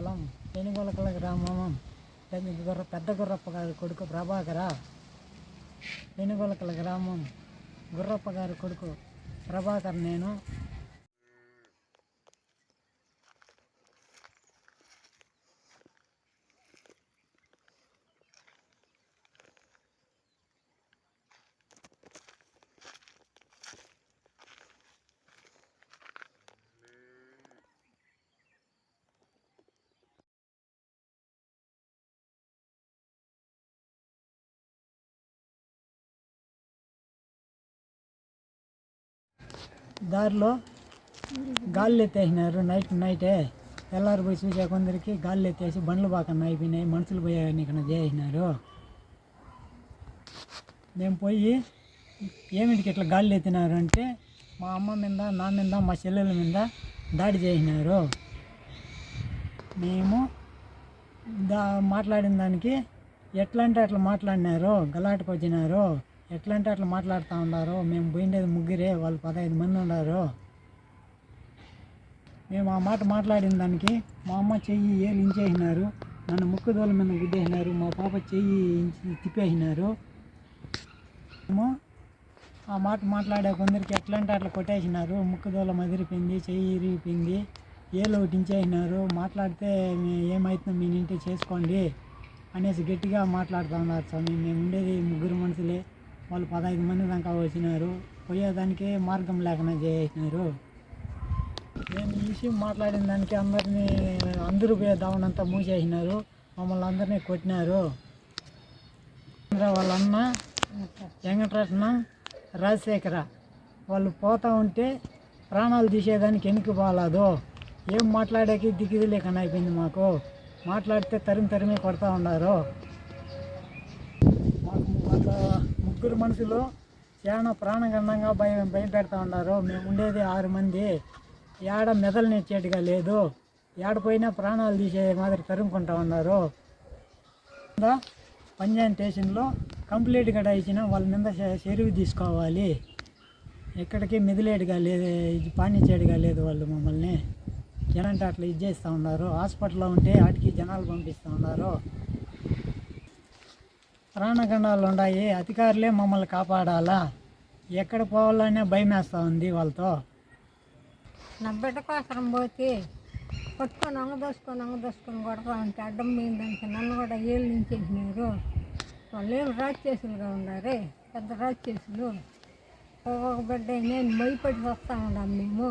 మండలం పెనుగొలకల గ్రామం పెద్ద గుర్ర పెద్ద గుర్రప్ప గారి కొడుకు ప్రభాకర. పెనుగొలకల గ్రామం గుర్రప్ప గారి కొడుకు ప్రభాకర్ నేను. దారిలో గాలి ఎత్తేసినారు. నైట్ నైటే తెల్లారి పోయి చూసే కొందరికి గాలి ఎత్తేసి బండ్లు బాగా అయిపోయినాయి మనుషులు పోయాయని ఇక్కడ చేసినారు. మేము పోయి ఏమిటికి ఇట్లా గాలి ఎత్తినారు అంటే మా అమ్మ మీద నా మీద మా చెల్లెల మీద దాడి చేసినారు. మేము దా మాట్లాడిన దానికి ఎట్లా అంటే అట్లా మాట్లాడినారు. గలాటకు వచ్చినారు. ఎట్లా అంటే అట్లా మాట్లాడుతూ ఉన్నారు మేము పోయిండేది ముగ్గురే వాళ్ళు పదహైదు మంది ఉన్నారు మేము ఆ మాట మాట్లాడిన దానికి మా అమ్మ చెయ్యి ఏలు ఇంచేసినారు నన్ను ముక్కుదోల మీద గుద్దేసినారు మా పాప చెయ్యి తిప్పేసినారు. ఏమో ఆ మాట మాట్లాడే కొందరికి ఎట్లా అంటే అట్లా కొట్టేసినారు? ముక్కుదోల మదిరిపోయింది చెయ్యి ఇరిగిపోయింది ఏలు ఒకటి ఇంచేసినారు మాట్లాడితే ఏమవుతుందో మీ ఇంటి చేసుకోండి అనేసి గట్టిగా మాట్లాడుతూ ఉన్నారు స్వామి. మేము ఉండేది ముగ్గురు మనుషులే. వాళ్ళు పదహైదు మంది దాకా వచ్చినారు. పోయేదానికి మార్గం లేకుండా చేసినారు నేను ఈ విషయం మాట్లాడిన దానికి అందరినీ అందరూ పోయే దావనంతా మూసేసినారు. మమ్మల్ని అందరినీ కొట్టినారు. వాళ్ళన్న వెంకటరత్న రాజశేఖర వాళ్ళు పోతా ఉంటే ప్రాణాలు తీసేదానికి వెనుక బాగాలేదు ఏం మాట్లాడేకి దిగిది లేకుండా అయిపోయింది మాకు. మాట్లాడితే తరిమి తరిమి కొడతా ఉన్నారు. మాకు ముగ్గురు మనుషులు చాలా ప్రాణగండంగా భయం భయపెడతా ఉన్నారు. మేము ఉండేది ఆరు మంది. ఏడ మెదలు నెచ్చేట్టుగా లేదు. ఏడపోయినా ప్రాణాలు తీసే మాదిరి తరుముకుంటా ఉన్నారు. కింద పంజాబ్ స్టేషన్లో కంప్లీట్గా ఇచ్చిన వాళ్ళ మీద చెరువు తీసుకోవాలి. ఎక్కడికి మిదిలేడుగా లేదు ఇది పానిచ్చేడుగా లేదు వాళ్ళు మమ్మల్ని. జనంటే అట్లా ఇది చేస్తూ ఉన్నారు. హాస్పిటల్లో ఉంటే వాటికి జనాలు పంపిస్తూ ఉన్నారు. ప్రాణగండాలు ఉన్నాయి అధికారులే మమ్మల్ని కాపాడాలా? ఎక్కడ పోవాలనే భయమేస్తా ఉంది వాళ్ళతో. నా బిడ్డ కోసం పోతే పట్టుకొని అంగదోసుకొని అంగదోసుకొని కొడతా ఉంటే అడ్డం పోయిందంటే నన్ను కూడా ఏళ్ళు నించేసినారు. వాళ్ళు ఏం రాజచేసులుగా ఉండారే పెద్ద రాజచేసులు ఒక్కొక్క బిడ్డ నేను భయపడి వస్తూ ఉన్నాం మేము.